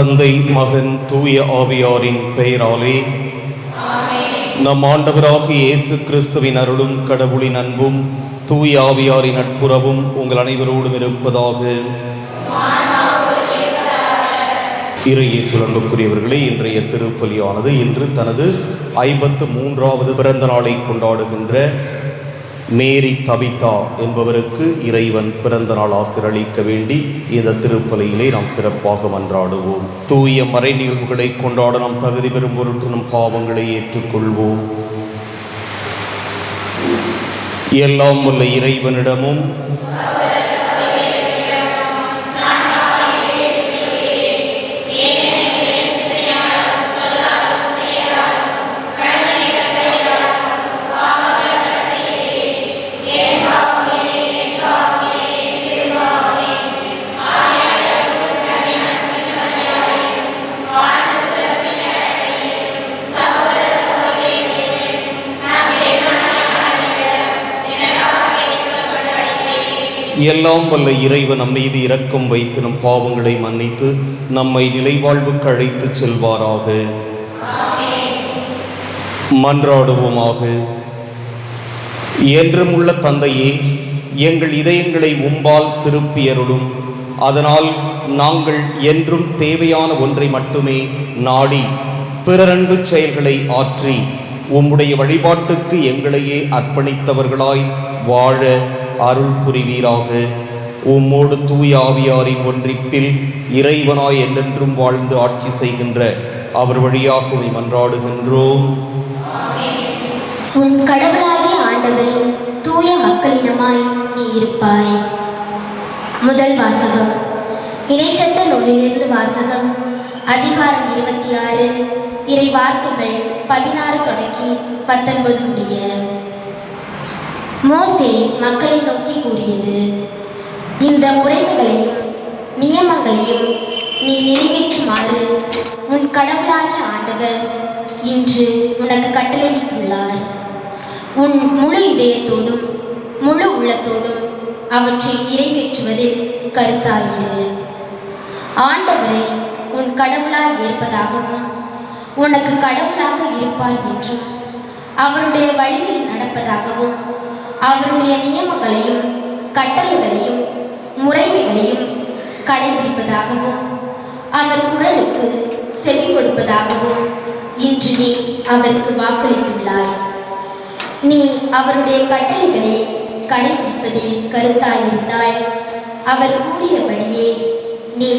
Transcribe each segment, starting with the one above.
தந்தை மகன் தூய ஆவியாரின் பெயராலே. நம் ஆண்டவராக இயேசு கிறிஸ்துவின் அருளும் கடவுளின் அன்பும் தூய ஆவியாரின் நட்புறவும் உங்கள் அனைவரோடும் இருப்பதாக. இரு இயேசு அன்புக்குரியவர்களே இன்றைய திருப்பலியானது இன்று தனது ஐம்பத்து மூன்றாவது பிறந்த நாளை கொண்டாடுகின்ற மேரி தபிதா என்பவருக்கு இறைவன் பிறந்த நாள் ஆசிரளிக்க வேண்டி இந்த திருப்பலையிலே நாம் சிறப்பாக மன்றாடுவோம். தூய மறை நிகழ்வுகளை கொண்டாட நாம் தகுதி பெறும் பொருட்டு நம் பாவங்களை ஏற்றுக்கொள்வோம். எல்லாம் உள்ள இறைவனிடமும் எல்லாம் வல்ல இறைவன் நம் மீது இரக்கம் வைத்து நம் பாவங்களை மன்னித்து நம்மை நிலைவாழ்வுக்கு அழைத்து செல்வாராக. மன்றாடுவோமாக. என்றும் உள்ள தந்தையே எங்கள் இதயங்களை உம்பால் திருப்பியருளும் அதனால் நாங்கள் என்றும் தேவையான ஒன்றை மட்டுமே நாடி பிறரன்பு செயல்களை ஆற்றி உம்முடைய வழிபாட்டுக்கு எங்களையே அர்ப்பணித்தவர்களாய் வாழ அருள் புரிவீராக உம்மோடு தூய ஆவியாரின் ஒன்றிப்பில் இறைவனாய் என்றென்றும் வாழ்ந்து ஆட்சி செய்கின்ற அவர் வழியாக மன்றாடுகின்றோம். உன் கடவுளாகிய ஆண்டவரே தூய மக்களினமாய் நீ இருப்பாய். முதல் வாசகம். இணைச்சட்ட நூலிலிருந்து வாசகம். அதிகாரம் இருபத்தி ஆறு. இறை வார்த்தைகள் பதினாறு தொடங்கி பத்தொன்பது முடிய. மோசே மக்களை நோக்கி கூறியது. இந்த முறைமைகளையும் நியமங்களையும் நீ நிறைவேற்றுமாறு உன் கடவுளாகிய ஆண்டவர் இன்று உனக்கு கட்டளையிட்டுள்ளார். உன் முழு இதயத்தோடும் முழு உள்ளத்தோடும் அவற்றை நிறைவேற்றுவதில் கருத்தாயிரு. ஆண்டவரை உன் கடவுளாய் இருப்பதாகவும் உனக்கு கடவுளாக இருப்பார் என்றும் அவருடைய வழியில் நடப்பதாகவும் அவருடைய நியமங்களையும் கட்டளைகளையும் முறைமைகளையும் கடைபிடிப்பதாகவும் அவர் குரலுக்கு செவி கொடுப்பதாகவும் இன்று நீ அவருக்கு வாக்களித்துள்ளாய். நீ அவருடைய கட்டளைகளை கடைபிடிப்பதில் கருத்தாயிருந்தால் அவர் கூறியபடியே நீ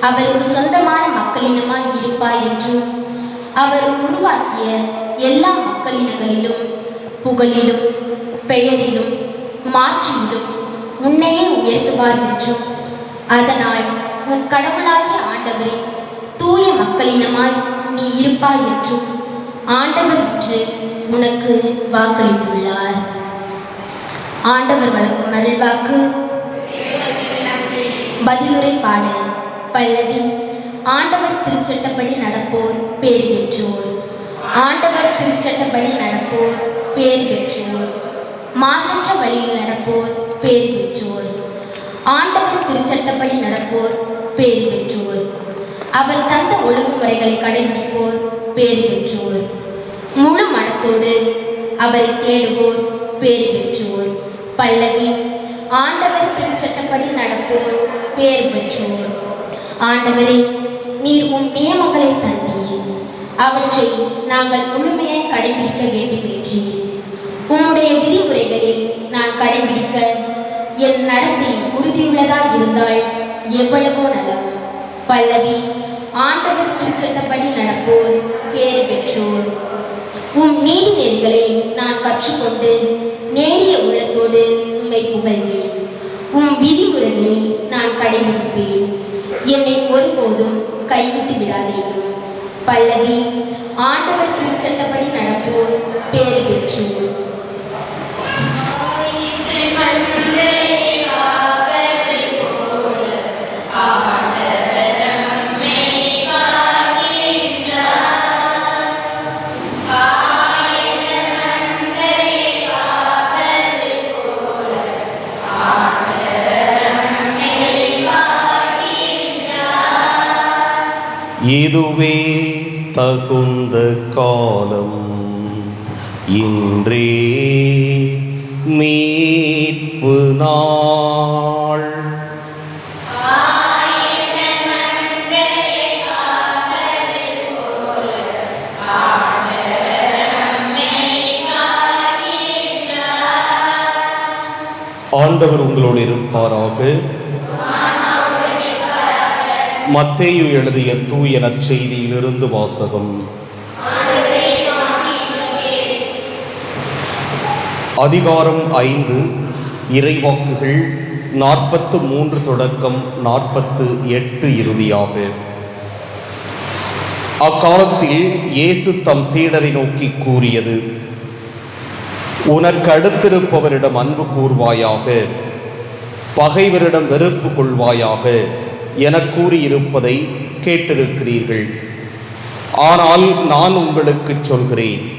அவருக்கு சொந்தமான மக்களினமாய் இருப்பாய் என்றும் அவர் உருவாக்கிய எல்லா மக்களினங்களிலும் புகழிலும் பெயரிலும் மாற்றியிலும் உன்னையே உயர்த்துவார் என்றும். அதனால் உன் கடவுளாகிய ஆண்டவரே தூய மக்களினமாய் நீ இருப்பாய் என்றும் ஆண்டவர் என்று உனக்கு வாக்களித்துள்ளார். ஆண்டவர் வழங்கும் அருள்வாக்கு. பதிலுரை பாடல் பல்லவி ஆண்டவர் திருச்சட்டப்படி நடப்போர் பேர் பெற்றோர். ஆண்டவர் திருச்சட்டப்படி நடப்போர் பேர் பெற்றோர். மாசற்ற வழியில் நடப்போர் பேர் பெற்றோர். ஆண்டவர் திருச்சட்டப்படி நடப்போர் பேர் பெற்றோர். அவர் தந்த ஒழுங்குமுறைகளை கடைபிடிப்போர் பேர் பெற்றோர். முழு மனத்தோடு அவரை தேடுவோர் பேர் பெற்றோர். பல்லவி ஆண்டவர் திருச்சட்டப்படி நடப்போர் பேர் பெற்றோர். ஆண்டவரே நீர் உம் நியமங்களை தந்தீர். அவற்றை நாங்கள் முழுமையாய் கடைபிடிக்க வேண்டுமென்றீர் உம்முடைய விதிமுறைகளில் நான் கடைபிடிக்க என் நடத்தை உறுதியுள்ளதா இருந்தால் எவ்வளவோ நலம். பல்லவி ஆண்டவர் திருச்சட்டப்படி நடப்போர் பேறு பெற்றோர். உம் நீதி நெறிகளை நான் கற்றுக்கொண்டு நேரிய உள்ளத்தோடு உண்மை புகழ்வேன். உம் விதிமுறைகளை நான் கடைபிடிப்பேன். என்னை ஒருபோதும் கைவிட்டு விடாதேயும் பல்லவி ஆண்டவர் திருச்சட்டப்படி நடப்போர் பேறு பெற்றோர். இதுவே தகுந்த காலம். இன்றே மீட்பு நாள். ஆண்டவர் உங்களோடு இருப்பாராக. மத்தேயு எழுதிய தூய நற்செய்தியிலிருந்து வாசகம். அதிகாரம் ஐந்து இறைவாக்குகள் நாற்பத்து மூன்று தொடக்கம் நாற்பத்து எட்டு இறுதியாக அக்காலத்தில் இயேசு தம் சீடரை நோக்கி கூறியது உனக்கு அடுத்திருப்பவரிடம் அன்பு கூர்வாயாக பகைவரிடம் வெறுப்பு கொள்வாயாக எனக் கூறியிருப்பதை கேட்டிருக்கிறீர்கள். ஆனால் நான் உங்களுக்கு சொல்கிறேன்.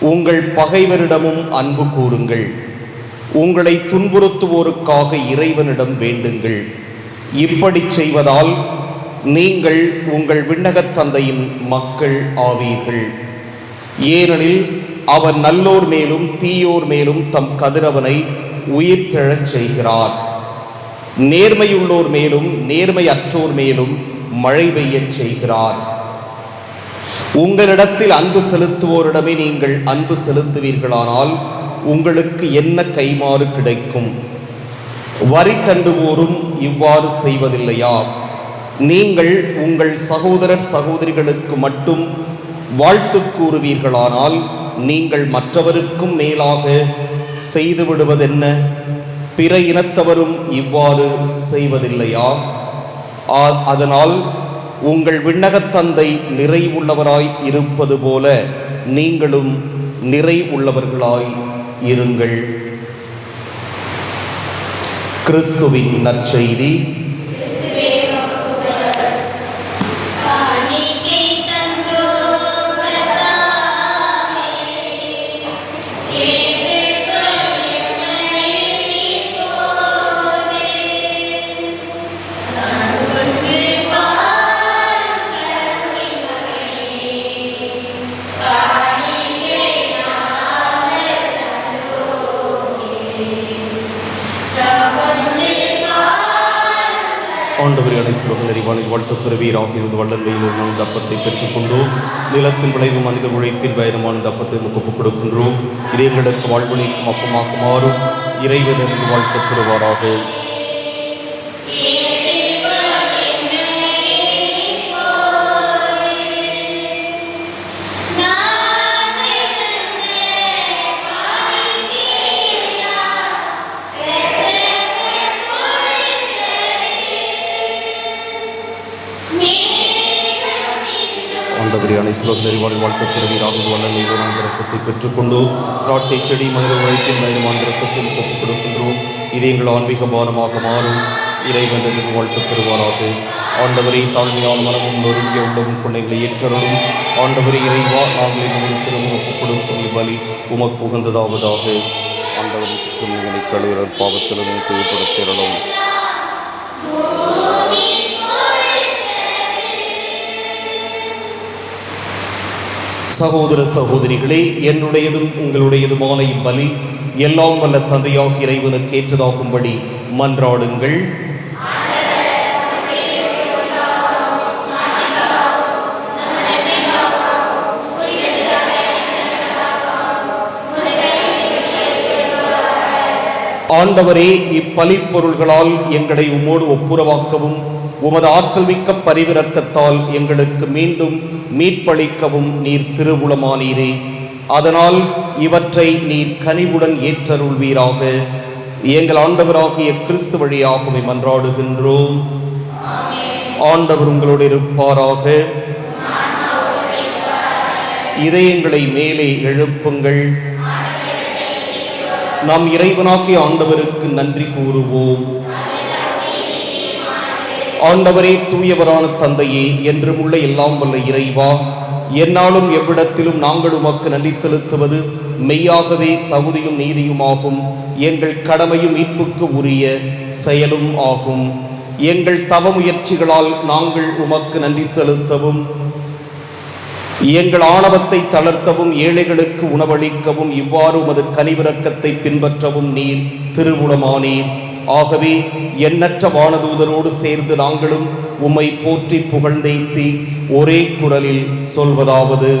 உங்கள் பகைவரிடமும் அன்பு கூறுங்கள். உங்களை துன்புறுத்துவோருக்காக இறைவனிடம் வேண்டுங்கள். இப்படி செய்வதால் நீங்கள் உங்கள் விண்ணகத் தந்தையின் மக்கள் ஆவீர்கள். ஏனெனில் அவர் நல்லோர் மேலும் தீயோர் மேலும் தம் கதிரவனை உயிர்த்தெழச் செய்கிறார். நேர்மையுள்ளோர் மேலும் நேர்மையற்றோர் மேலும் மழை பெய்யச் செய்கிறார். உங்களிடத்தில் அன்பு செலுத்துவோரிடமே நீங்கள் அன்பு செலுத்துவீர்களானால் உங்களுக்கு என்ன கைமாறு கிடைக்கும்? வரி தண்டுவோரும் இவ்வாறு செய்வதில்லையா? நீங்கள் உங்கள் சகோதரர் சகோதரிகளுக்கு மட்டும் வாழ்த்து கூறுவீர்களானால் நீங்கள் மற்றவருக்கும் மேலாக செய்து விடுவதென்ன பிற இனத்தவரும் இவ்வாறு செய்வதில்லையா? ஆ- அதனால் உங்கள் விண்ணகத் தந்தை நிறைவுள்ளவராய் இருப்பது போல நீங்களும் நிறைவுள்ளவர்களாய் இருங்கள். கிறிஸ்துவின் நற்செய்தி. ஆண்டவரை அனைத்து நிறைவான வாழ்த்து பிறவியராக இருந்து வல்லன்மையில் ஒரு நாள் தப்பத்தை பெற்றுக்கொண்டோம் நிலத்தின் விளைவு மனித உழைப்பின் பயணமான தப்பத்தை அப்பத்தை ஒப்புக் கொடுக்கின்றோம். இது வாழ்வழிக்கும் அப்பமாக மாறும் இறைவனிருந்து வாழ்த்து பெறுவாராக. ஆண்டவரை அனைத்து நிறைவான வாழ்த்து பிறவியராக இருந்து வல்லன்மையில் ஒரு நாள் திராட்சை செடி மனித உழைப்பின் பயணமான ரசத்தை ஒப்புக் கொடுக்கின்றோம். இது எங்கள் ஆன்மீக பானமாக மாறும். இறைவனிருந்து வாழ்த்து பெறுவாராக. ஆண்டவரை தாழ்மையான மனமும் நொறுங்கிய உள்ளமும் கொண்டைகளை ஏற்றருளும். ஆண்டவரை இறைவா நாங்கள் எங்களை திரும்ப ஒப்புக் கொடுக்கும் இவ்வழி உமக்கு உகந்ததாவதாக ஆண்டவரை குற்றங்களை கழுவிறர் பாவத்திலிருந்து தூய்படுத்திடலும் சகோதர சகோதரிகளே என்னுடையதும் உங்களுடையதுமான இப்பலி எல்லாம் வல்ல தந்தையாக இறைவனுக்கு ஏற்றதாகும்படி மன்றாடுங்கள். ஆண்டவரே இப்பலிப் பொருள்களால் எங்களை உம்மோடு ஒப்புரவாக்கவும் உமது ஆற்றல் மிக்க பரிவிரக்கத்தால் எங்களுக்கு மீண்டும் மீட்பளிக்கவும் நீர் திருவுளமானீரே. அதனால் இவற்றை நீர் கனிவுடன் ஏற்றருள்வீராக. எங்கள் ஆண்டவராகிய கிறிஸ்து வழியாகவே மன்றாடுகின்றோம். ஆண்டவர் உங்களோடு இருப்பாராக. இதயங்களை மேலே எழுப்புங்கள். நாம் இறைவனாகிய ஆண்டவருக்கு நன்றி கூறுவோம். ஆண்டவரே தூயவரான தந்தையே என்றும் உள்ள எல்லாம் வல்ல இறைவா என்னாலும் எவ்விடத்திலும் நாங்கள் உமக்கு நன்றி செலுத்துவது மெய்யாகவே தகுதியும் நீதியுமாகும். எங்கள் கடமையும் மீட்புக்கு உரிய செயலும் ஆகும். எங்கள் தவ முயற்சிகளால் நாங்கள் உமக்கு நன்றி செலுத்தவும் எங்கள் ஆணவத்தை தளர்த்தவும் ஏழைகளுக்கு உணவளிக்கவும் இவ்வாறு உமது கனிவிறக்கத்தை பின்பற்றவும் நீர் திருவுளமானீர். ஆகவே எண்ணற்ற வானதூதரோடு சேர்ந்து நாங்களும் உம்மை போற்றி புகழ்ந்தேத்தி ஒரே குரலில் சொல்வதாவது.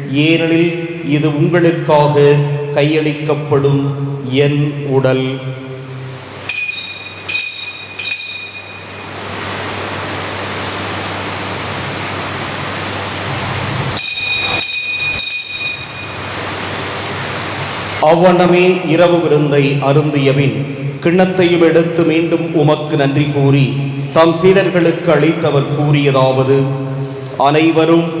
ஏனெனில் இது உங்களுக்காக கையளிக்கப்படும் என் உடல். அவ்வண்ணமே இரவு விருந்தை அருந்தியபின் கிண்ணத்தையும் எடுத்து மீண்டும் உமக்கு நன்றி கூறி தம் சீடர்களுக்கு அளித்தவர் கூறியதாவது அனைவரும்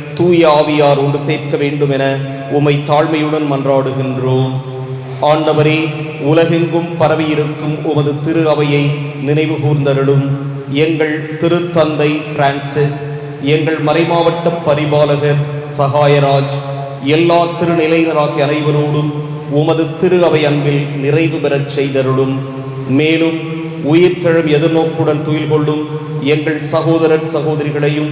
தூய ஆவியார் ஒன்று சேர்க்க வேண்டும் என உமை தாழ்மையுடன் மன்றாடுகின்றோம். ஆண்டவரே உலகெங்கும் பரவியிருக்கும் உமது திரு அவையை நினைவு கூர்ந்தருளும். எங்கள் திருத்தந்தை பிரான்சிஸ் எங்கள் மறைமாவட்ட பரிபாலகர் சகாயராஜ் எல்லா திருநிலையினராகிய அனைவரோடும் உமது திரு அவை அன்பில் நிறைவு பெறச் செய்தருளும். மேலும் உயிர்த்தெழும் எதிர்நோக்குடன் துயில் கொள்ளும் எங்கள் சகோதரர் சகோதரிகளையும்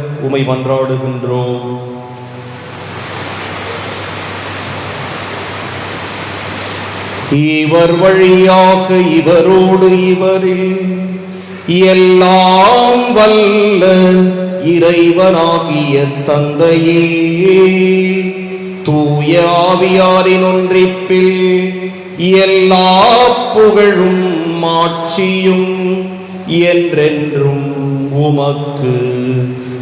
உமை மன்றாடுகின்றோம் இவர் வழியாக இவரோடு இவரில் எல்லாம் வல்ல இறைவனாகிய தந்தையே. தூய ஆவியாரின் ஒன்றிப்பில் எல்லா புகழும் மாட்சியும் என்றென்றும் உமக்கு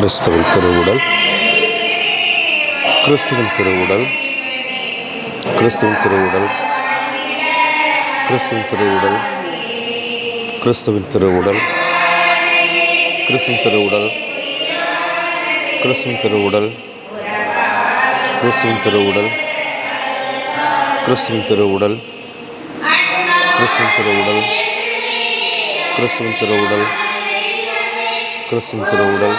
கிறிஸ்துவ திருவுடல் கிறிஸ்துவ திருவுடல் கிறிஸ்துவ திருவுடல் கிறிஸ்துவ திருவுடல் கிறிஸ்துவின் திருவுடல் கிறிஸ்துவ திருவுடல் கிறிஸ்துவ திருவுடல் கிறிஸ்துவ திருவுடல் கிறிஸ்துவ திருவுடல் கிறிஸ்துவ திருவுடல் கிறிஸ்துவ திருவுடல் கிறிஸ்துவ திருவுடல்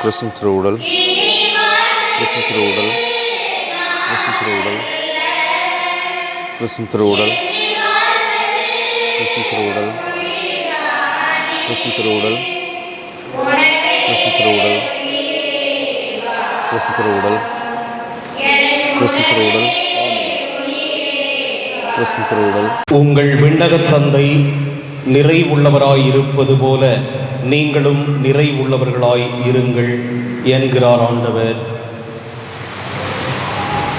கிருஷ்ண திருவுடல் கிருஷ்ண திருவுடல் கிருஷ்ண திருவுடல் கிருஷ்ண திருவுடல் கிருஷ்ண திருவுடல் கிருஷ்ண திருவுடல் கிருஷ்ண திருவுடல் கிருஷ்ண திருவுடல் கிருஷ்ண திருவுடல் கிருஷ்ண திருவுடல் உங்கள் விண்ணகத் தந்தை நிறைவுள்ளவராய் இருப்பது போல நீங்களும் நிறைவுள்ளவர்களாய் இருங்கள் என்கிறார் ஆண்டவர்.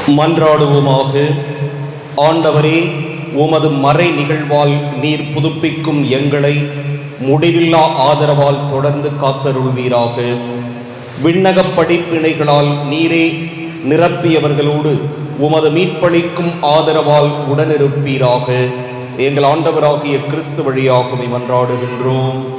மன்றாடுவோமாக ஆண்டவரே உமது மறை நிகழ்வால் நீர் புதுப்பிக்கும் எங்களை முடிவில்லா ஆதரவால் தொடர்ந்து காத்தருள்வீராக. விண்ணகப் படிப்பினைகளால் நீரே நிரப்பியவர்களோடு உமது மீட்பளிக்கும் ஆதரவால் உடனிருப்பீராக. எங்கள் ஆண்டவராகிய கிறிஸ்து வழியாகவே மன்றாடுகின்றோம்.